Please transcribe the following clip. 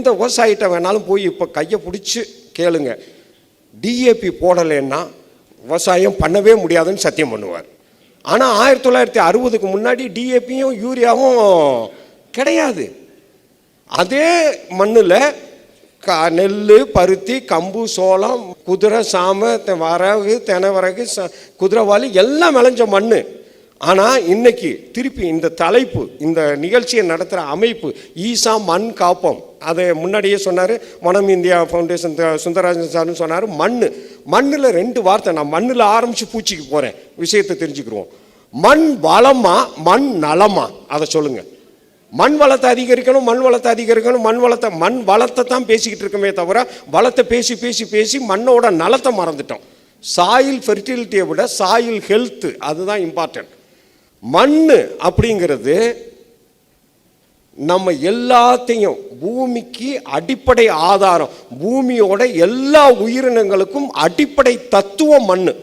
இந்த விவசாயிட்ட வேணாலும் போய் இப்போ கையை பிடிச்சி கேளுங்க. டிஏபி போடலைன்னா விவசாயம் பண்ணவே முடியாதுன்னு சத்தியம் பண்ணுவார். ஆனால் ஆயிரத்தி தொள்ளாயிரத்தி அறுபதுக்கு முன்னாடி டிஏபியும் யூரியாவும் கிடையாது. அதே மண்ணில் க நெல் பருத்தி கம்பு சோளம் குதிரை சாம வரகு தெனவரகு ச குதிரைவாலி எல்லாம் விளைஞ்ச மண் ஆனால் இன்னைக்கு திருப்பி இந்த தலைப்பு இந்த நிகழ்ச்சியை நடத்துகிற அமைப்பு ஈசா மண் காப்போம். அதை முன்னாடியே சொன்னார். மனம் இந்தியா ஃபவுண்டேஷன் சுந்தரராஜன் சார்னு சொன்னார். மண் மண்ணில் ரெண்டு வார்த்தை. நான் மண்ணில் ஆரம்பித்து பூச்சிக்கு போகிறேன் விஷயத்தை தெரிஞ்சுக்கிடுவோம் மண் வளமா மண் நலமா? அதை சொல்லுங்கள் மண் வளத்தை அதிகரிக்கணும் மண் வளத்தை அதிகரிக்கணும் மண் வளத்தை மண் வளத்தை தான் பேசிக்கிட்டு இருக்கோமே தவிர வளத்தை பேசி பேசி பேசி மண்ணோட நலத்தை மறந்துட்டோம். சாயில் ஃபெர்டிலிட்டியை விட சாயில் ஹெல்த்து அதுதான் இம்பார்ட்டன்ட் மண் அப்படிங்கிறது நம்ம எல்லாத்தையும் பூமிக்கு அடிப்படை ஆதாரம் பூமியோட எல்லா உயிரினங்களுக்கும் அடிப்படை தத்துவம் மண்ணு.